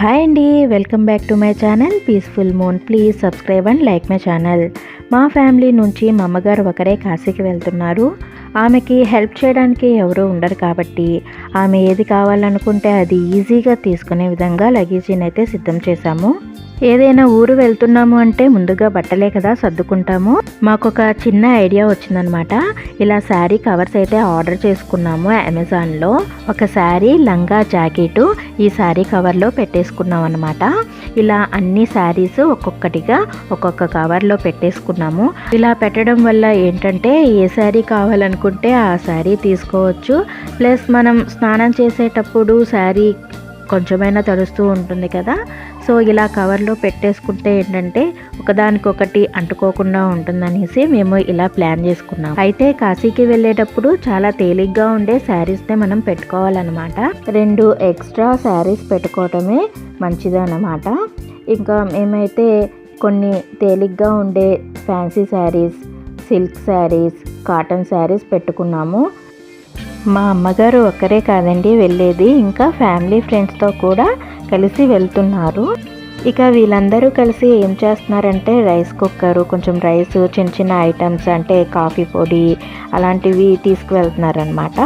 Hi అండి welcome back to my channel peaceful moon please subscribe and like my channel మా family నుంచి మా అమ్మగారు ఒకరే కాశీకి వెళ్తున్నారు. ఆమెకి హెల్ప్ చేయడానికి ఎవరు ఉండరు కాబట్టి ఆమె ఏది కావాలనుకుంటే అది ఈజీగా తీసుకునే విధంగా లగేజీని అయితే సిద్ధం చేశాము. ఏదైనా ఊరు వెళ్తున్నాము అంటే ముందుగా బట్టలే కదా సర్దుకుంటాము. మాకు ఒక చిన్న ఐడియా వచ్చిందనమాట. ఇలా శారీ కవర్స్ అయితే ఆర్డర్ చేసుకున్నాము అమెజాన్లో. ఒక శారీ లంగా జాకెట్ ఈ శారీ కవర్లో పెట్టేసుకున్నాం అనమాట ఇలా అన్ని శారీస్ ఒక్కొక్కటిగా ఒక్కొక్క కవర్లో పెట్టేసుకున్నాము. ఇలా పెట్టడం వల్ల ఏంటంటే ఏ శారీ కావాలనుకుంటే ఆ శారీ తీసుకోవచ్చు. ప్లస్ మనం స్నానం చేసేటప్పుడు శారీ కొంచెమైనా తడుస్తూ ఉంటుంది కదా. సో ఇలా కవర్లో పెట్టేసుకుంటే ఏంటంటే ఒకదానికొకటి అంటుకోకుండా ఉంటుందనేసి మేము ఇలా ప్లాన్ చేసుకున్నాం. అయితే కాశీకి వెళ్ళేటప్పుడు చాలా తేలిగ్గా ఉండే శారీస్నే మనం పెట్టుకోవాలన్నమాట. రెండు ఎక్స్ట్రా శారీస్ పెట్టుకోవటమే మంచిదన్నమాట. ఇంకా మేమైతే కొన్ని తేలిగ్గా ఉండే fancy sarees silk sarees cotton sarees పెట్టుకున్నాము. మా అమ్మగారు ఒక్కరే కాదండి వెళ్ళేది. ఇంకా ఫ్యామిలీ ఫ్రెండ్స్తో కూడా కలిసి వెళ్తున్నారు. ఇక వీళ్ళందరూ కలిసి ఏం చేస్తున్నారంటే రైస్ కుక్కర్ కొంచెం రైస్ చిన్న చిన్న ఐటమ్స్ అంటే కాఫీ పొడి అలాంటివి తీసుకువెళ్తున్నారనమాట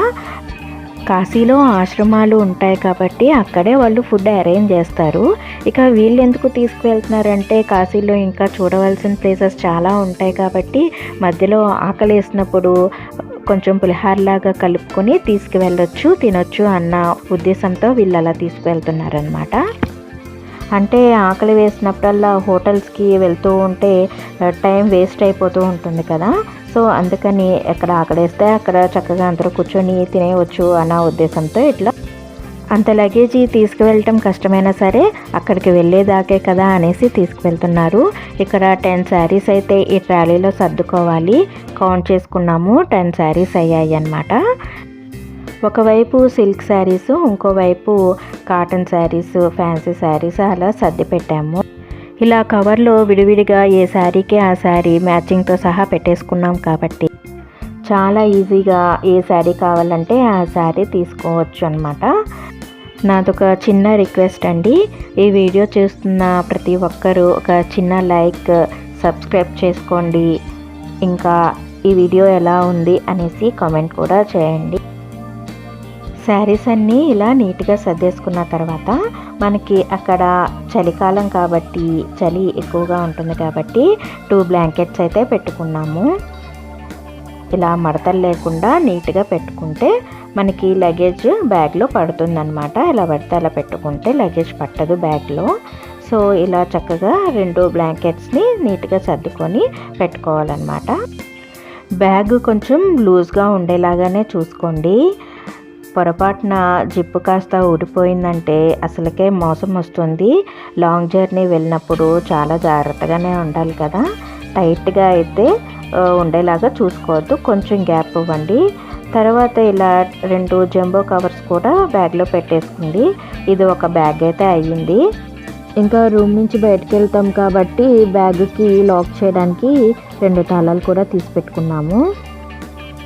కాశీలో ఆశ్రమాలు ఉంటాయి కాబట్టి అక్కడే వాళ్ళు ఫుడ్ అరేంజ్ చేస్తారు. ఇక వీళ్ళు ఎందుకు తీసుకువెళ్తున్నారంటే కాశీలో ఇంకా చూడవలసిన ప్లేసెస్ చాలా ఉంటాయి కాబట్టి మధ్యలో ఆకలి వేసినప్పుడు కొంచెం పులిహారలాగా కలుపుకొని తీసుకువెళ్ళొచ్చు తినొచ్చు అన్న ఉద్దేశంతో వీళ్ళు అలా తీసుకువెళ్తున్నారనమాట అంటే ఆకలి వేసినప్పుడల్లా హోటల్స్కి వెళ్తూ ఉంటే టైం వేస్ట్ అయిపోతూ ఉంటుంది కదా. సో అందుకని ఎక్కడ ఆకలేస్తే అక్కడ చక్కగా అందరూ కూర్చొని తినేయవచ్చు అన్న ఉద్దేశంతో ఇట్లా అంత లగేజీ తీసుకువెళ్ళటం కష్టమైనా సరే అక్కడికి వెళ్ళేదాకే కదా అనేసి తీసుకువెళ్తున్నారు. ఇక్కడ టెన్ శారీస్ అయితే ఈ ట్రాలీలో సర్దుకోవాలి. కౌంట్ చేసుకున్నాము టెన్ శారీస్ అయ్యాయి అన్నమాట ఒకవైపు సిల్క్ శారీస్ ఇంకోవైపు కాటన్ శారీస్ ఫ్యాన్సీ శారీస్ అలా సర్ది పెట్టాము. ఇలా కవర్లో విడివిడిగా ఏ శారీకి ఆ శారీ మ్యాచింగ్తో సహా పెట్టేసుకున్నాం కాబట్టి చాలా ఈజీగా ఏ శారీ కావాలంటే ఆ శారీ తీసుకోవచ్చు అనమాట నాదొక చిన్న రిక్వెస్ట్ అండి. ఈ వీడియో చూస్తున్న ప్రతి ఒక్కరూ ఒక చిన్న లైక్ సబ్స్క్రైబ్ చేసుకోండి. ఇంకా ఈ వీడియో ఎలా ఉంది అనేసి కామెంట్ కూడా చేయండి. శారీస్ అన్నీ ఇలా నీట్గా సర్దేసుకున్న తర్వాత మనకి అక్కడ చలికాలం కాబట్టి చలి ఎక్కువగా ఉంటుంది కాబట్టి టూ బ్లాంకెట్స్ అయితే పెట్టుకున్నాము. ఇలా మడతలు లేకుండా నీట్గా పెట్టుకుంటే మనకి లగేజ్ బ్యాగ్లో పడుతుందనమాట ఇలా పడితే అలా పెట్టుకుంటే లగేజ్ పట్టదు బ్యాగ్లో. సో ఇలా చక్కగా రెండు బ్లాంకెట్స్ని నీట్గా సర్దుకొని పెట్టుకోవాలన్నమాట. బ్యాగ్ కొంచెం లూజ్గా ఉండేలాగానే చూసుకోండి. పొరపాటున జిప్పు కాస్త ఊడిపోయిందంటే అసలుకే మోసం వస్తుంది. లాంగ్ జర్నీ వెళ్ళినప్పుడు చాలా జాగ్రత్తగానే ఉండాలి కదా. టైట్గా అయితే ఉండేలాగా చూసుకోవద్దు. కొంచెం గ్యాప్ ఇవ్వండి. తర్వాత ఇలా రెండు జంబో కవర్స్ కూడా బ్యాగ్లో పెట్టేసుకుంది ఇది ఒక బ్యాగ్ అయితే అయ్యింది. ఇంకా రూమ్ నుంచి బయటకు వెళ్తాం కాబట్టి బ్యాగ్కి లాక్ చేయడానికి రెండు తాళాలు కూడా తీసి పెట్టుకున్నాము.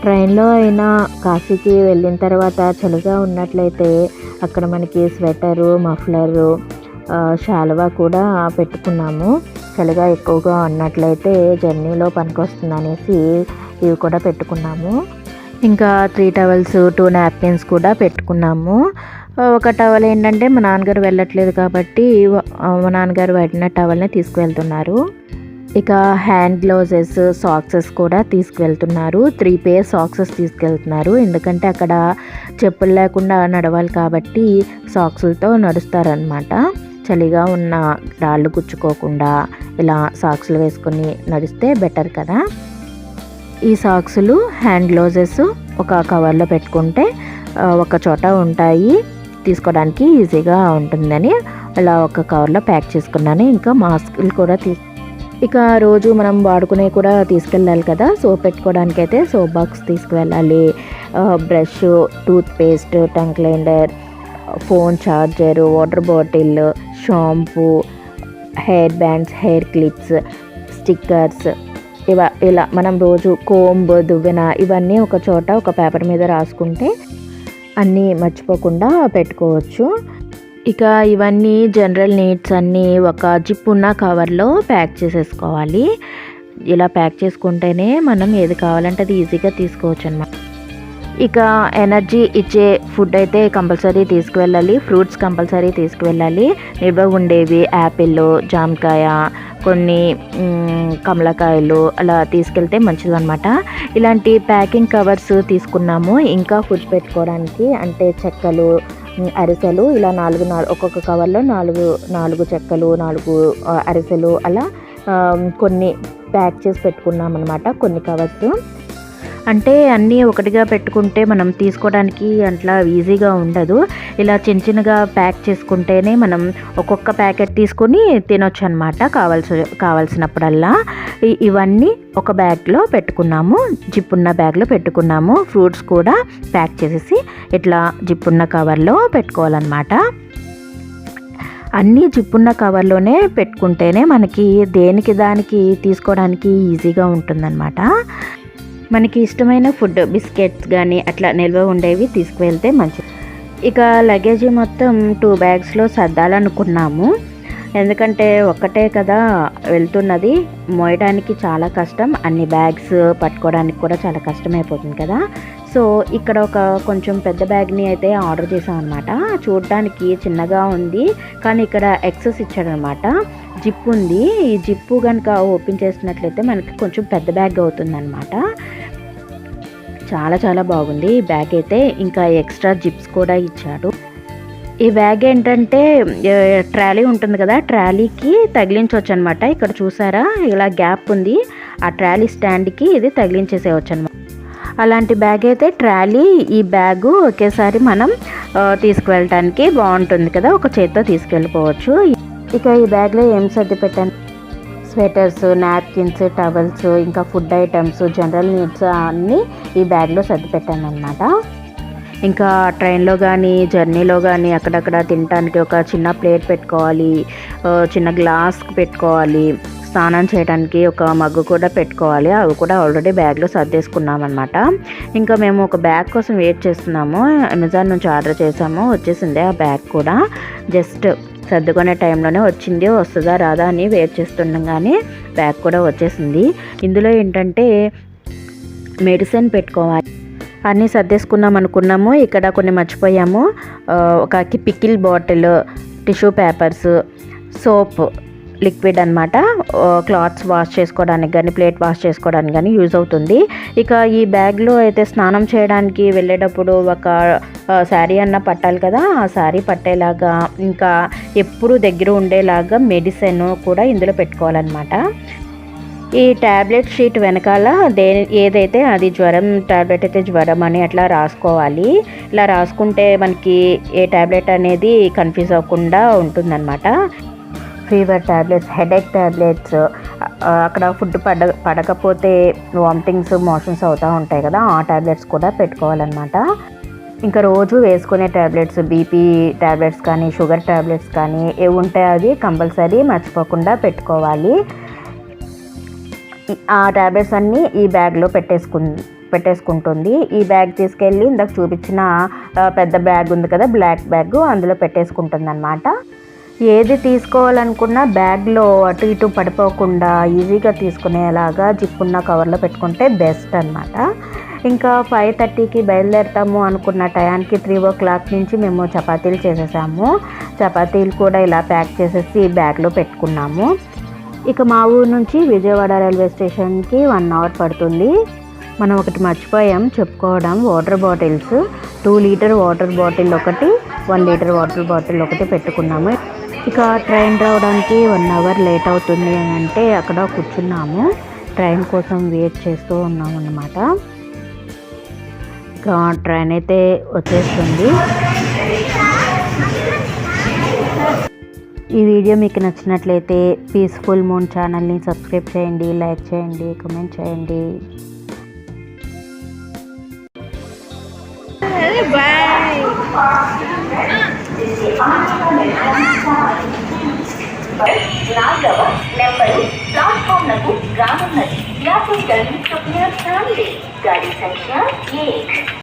ట్రైన్లో అయినా కాశీకి వెళ్ళిన తర్వాత చలిగా ఉన్నట్లయితే అక్కడ మనకి స్వెటరు మఫ్లరు శాలువా కూడా పెట్టుకున్నాము. చలిగా ఎక్కువగా ఉన్నట్లయితే జర్నీలో పనికొస్తుంది అనేసి ఇవి కూడా పెట్టుకున్నాము. ఇంకా త్రీ టవల్స్ టూ నాప్కిన్స్ కూడా పెట్టుకున్నాము. ఒక టవల్ ఏంటంటే మా నాన్నగారు వెళ్ళట్లేదు కాబట్టి మా నాన్నగారు వాడిన టవల్ని తీసుకువెళ్తున్నారు. ఇక హ్యాండ్ గ్లౌజెస్ సాక్సెస్ కూడా తీసుకువెళ్తున్నారు. త్రీ పేర్ సాక్సెస్ తీసుకెళ్తున్నారు ఎందుకంటే అక్కడ చెప్పులు లేకుండా నడవాలి కాబట్టి సాక్సులతో నడుస్తారనమాట చలిగా ఉన్న రాళ్ళు గుచ్చుకోకుండా ఇలా సాక్సులు వేసుకొని నడిస్తే బెటర్ కదా. ఈ సాక్సులు హ్యాండ్ గ్లౌజెస్ ఒక కవర్లో పెట్టుకుంటే ఒక చోట ఉంటాయి. తీసుకోవడానికి ఈజీగా ఉంటుందని అలా ఒక కవర్లో ప్యాక్ చేసుకున్నాను. ఇంకా మాస్కులు కూడా తీసు ఇక రోజు మనం వాడుకునే కూడా తీసుకెళ్ళాలి కదా. సోప్ పెట్టుకోవడానికి అయితే సోప్ బాక్స్ తీసుకువెళ్ళాలి. Brush toothpaste tongue cleaner phone charger water bottle shampoo hair bands hair clips stickers ఇవ ఇలా మనం రోజు కోంబ్ దువ్వెన ఇవన్నీ ఒక చోట ఒక పేపర్ మీద రాసుకుంటే అన్నీ మర్చిపోకుండా పెట్టుకోవచ్చు. ఇక ఇవన్నీ జనరల్ నీడ్స్ అన్నీ ఒక జిప్ ఉన్న కవర్లో ప్యాక్ చేసేసుకోవాలి. ఇలా ప్యాక్ చేసుకుంటేనే మనం ఏది కావాలంటే అది ఈజీగా తీసుకోవచ్చు అనమాట ఇక ఎనర్జీ ఇచ్చే ఫుడ్ అయితే కంపల్సరీ తీసుకువెళ్ళాలి. ఫ్రూట్స్ కంపల్సరీ తీసుకువెళ్ళాలి. నిల్వ ఉండేవి యాపిల్ జామకాయ కొన్ని కమలకాయలు అలా తీసుకెళ్తే మంచిదన్నమాట. ఇలాంటి ప్యాకింగ్ కవర్స్ తీసుకున్నాము. ఇంకా ఫుడ్ పెట్టుకోవడానికి అంటే చెక్కలు అరిసెలు ఇలా నాలుగు నాలుగు ఒక్కొక్క కవర్లో నాలుగు నాలుగు చెక్కలు నాలుగు అరిసెలు అలా కొన్ని ప్యాక్ చేసి పెట్టుకున్నాం అనమాట కొన్ని కవర్స్. అంటే అన్నీ ఒకటిగా పెట్టుకుంటే మనం తీసుకోవడానికి అట్లా ఈజీగా ఉండదు. ఇలా చిన్న చిన్నగా ప్యాక్ చేసుకుంటేనే మనం ఒక్కొక్క ప్యాకెట్ తీసుకొని తినొచ్చు అనమాట కావాల్సి కావాల్సినప్పుడల్లా. ఇవన్నీ ఒక బ్యాగ్లో పెట్టుకున్నాము. జిప్పున్న బ్యాగ్లో పెట్టుకున్నాము. ఫ్రూట్స్ కూడా ప్యాక్ చేసేసి ఇట్లా జిప్పున్న కవర్లో పెట్టుకోవాలన్నమాట. అన్నీ జిప్పున్న కవర్లోనే పెట్టుకుంటేనే మనకి దేనికి దానికి తీసుకోవడానికి ఈజీగా ఉంటుందన్నమాట. మనకి ఇష్టమైన ఫుడ్ బిస్కెట్స్ కానీ అట్లా నిల్వ ఉండేవి తీసుకువెళ్తే మంచిది. ఇక లగేజ్ మొత్తం టూ బ్యాగ్స్లో సర్దాలనుకున్నాము. ఎందుకంటే ఒక్కటే కదా వెళ్తున్నది. మోయడానికి చాలా కష్టం. అన్ని బ్యాగ్స్ పట్టుకోవడానికి కూడా చాలా కష్టమైపోతుంది కదా. సో ఇక్కడ ఒక కొంచెం పెద్ద బ్యాగ్ని అయితే ఆర్డర్ చేసాం అనమాట చూడడానికి చిన్నగా ఉంది. కానీ ఇక్కడ ఎక్సెస్ ఇచ్చాడనమాట జిప్ ఉంది ఈ జిప్పు కనుక ఓపెన్ చేసినట్లయితే మనకి కొంచెం పెద్ద బ్యాగ్ అవుతుందన్నమాట. చాలా చాలా బాగుంది. ఈ బ్యాగ్ అయితే ఇంకా ఎక్స్ట్రా జిప్స్ కూడా ఇచ్చాడు. ఈ బ్యాగ్ ఏంటంటే ట్రాలీ ఉంటుంది కదా ట్రాలీకి తగిలించవచ్చు అనమాట ఇక్కడ చూసారా? ఇలా గ్యాప్ ఉంది. ఆ ట్రాలీ స్టాండ్కి ఇది తగిలించేసేయచ్చు అనమాట అలాంటి బ్యాగ్ అయితే ట్రాలీ ఈ బ్యాగు ఒకేసారి మనం తీసుకువెళ్ళటానికి బాగుంటుంది కదా ఒక చేత్తో తీసుకెళ్ళిపోవచ్చు. ఇక ఈ బ్యాగ్లో ఏం సర్ది పెట్టాను స్వెటర్స్ నాప్కిన్స్ టవల్స్ ఇంకా ఫుడ్ ఐటమ్స్ జనరల్ నీడ్స్ అన్నీ ఈ బ్యాగ్లో సర్ది పెట్టాను అనమాట ఇంకా ట్రైన్లో కానీ జర్నీలో కానీ అక్కడక్కడ తినడానికి ఒక చిన్న ప్లేట్ పెట్టుకోవాలి. చిన్న గ్లాస్ పెట్టుకోవాలి. స్నానం చేయడానికి ఒక మగ్గు కూడా పెట్టుకోవాలి. అవి కూడా ఆల్రెడీ బ్యాగ్లో సర్దేసుకున్నాం అనమాట ఇంకా మేము ఒక బ్యాగ్ కోసం వెయిట్ చేస్తున్నాము. అమెజాన్ నుంచి ఆర్డర్ చేసాము వచ్చేసింది ఆ బ్యాగ్ కూడా. జస్ట్ సర్దుకునే టైంలోనే వచ్చింది వస్తుందా రాదా అని వెయిట్ చేస్తుండగానే బ్యాగ్ కూడా వచ్చేసింది. ఇందులో ఏంటంటే మెడిసిన్ పెట్టుకోవాలి అన్నీ సర్దేసుకున్నాం అనుకున్నాము ఇక్కడ కొన్ని మర్చిపోయాము. ఒక pickle bottle tissue papers soap liquid అనమాట క్లాత్స్ వాష్ చేసుకోవడానికి కానీ ప్లేట్ వాష్ చేసుకోవడానికి కానీ యూజ్ అవుతుంది. ఇక ఈ బ్యాగ్లో అయితే స్నానం చేయడానికి వెళ్ళేటప్పుడు ఒక శారీ అన్న పట్టాలి కదా. ఆ శారీ పట్టేలాగా ఇంకా ఎప్పుడు దగ్గర ఉండేలాగా మెడిసిన్ కూడా ఇందులో పెట్టుకోవాలన్నమాట. ఈ ట్యాబ్లెట్ షీట్ వెనకాల దే ఏదైతే అది జ్వరం ట్యాబ్లెట్ అయితే జ్వరం అని అట్లా రాసుకోవాలి. ఇలా రాసుకుంటే మనకి ఏ ట్యాబ్లెట్ అనేది కన్ఫ్యూజ్ అవ్వకుండా ఉంటుందన్నమాట. ఫీవర్ ట్యాబ్లెట్స్ హెడేక్ ట్యాబ్లెట్స్ అక్కడ ఫుడ్ పడ పడకపోతే వామిటింగ్స్ మోషన్స్ అవుతూ ఉంటాయి కదా ఆ ట్యాబ్లెట్స్ కూడా పెట్టుకోవాలన్నమాట. ఇంకా రోజు వేసుకునే ట్యాబ్లెట్స్ బీపీ ట్యాబ్లెట్స్ కానీ షుగర్ ట్యాబ్లెట్స్ కానీ ఏవి ఉంటాయో అవి కంపల్సరీ మర్చిపోకుండా పెట్టుకోవాలి. ఆ ట్యాబ్లెట్స్ అన్నీ ఈ బ్యాగ్లో పెట్టేసుకు పెట్టేసుకుంటుంది. ఈ బ్యాగ్ తీసుకెళ్ళి ఇందాక చూపించిన పెద్ద బ్యాగ్ ఉంది కదా బ్లాక్ బ్యాగ్ అందులో పెట్టేసుకుంటుంది అనమాట ఏది తీసుకోవాలనుకున్నా బ్యాగ్లో అటు ఇటు పడిపోకుండా ఈజీగా తీసుకునేలాగా జిప్పున్న కవర్లో పెట్టుకుంటే బెస్ట్ అన్నమాట. ఇంకా ఫైవ్ థర్టీకి బయలుదేరుతాము అనుకున్న టయానికి త్రీ ఓ క్లాక్ నుంచి మేము చపాతీలు చేసేసాము. చపాతీలు కూడా ఇలా ప్యాక్ చేసేసి బ్యాగ్లో పెట్టుకున్నాము. ఇక మా ఊరు నుంచి విజయవాడ రైల్వే స్టేషన్కి వన్ అవర్ పడుతుంది. మనం ఒకటి మర్చిపోయాం చెప్పుకోవడం. Water bottles two litre water bottle ఒకటి వన్ లీటర్ వాటర్ బాటిల్ ఒకటి పెట్టుకున్నాము. ఇక ట్రైన్ రావడానికి వన్ అవర్ లేట్ అవుతుంది అని అంటే అక్కడ కూర్చున్నాము. ట్రైన్ కోసం వెయిట్ చేస్తూ ఉన్నాము అన్నమాట. ఇక ట్రైన్ అయితే వచ్చేస్తుంది. ఈ వీడియో మీకు నచ్చినట్లయితే పీస్ఫుల్ మూన్ ఛానల్ని సబ్స్క్రైబ్ చేయండి లైక్ చేయండి కమెంట్ చేయండి. నాలుగవ నెంబరు ప్లాట్ఫామ్లకు రానున్నది. యాభై గల్లి చొప్పున గాడి సంఖ్య ఏ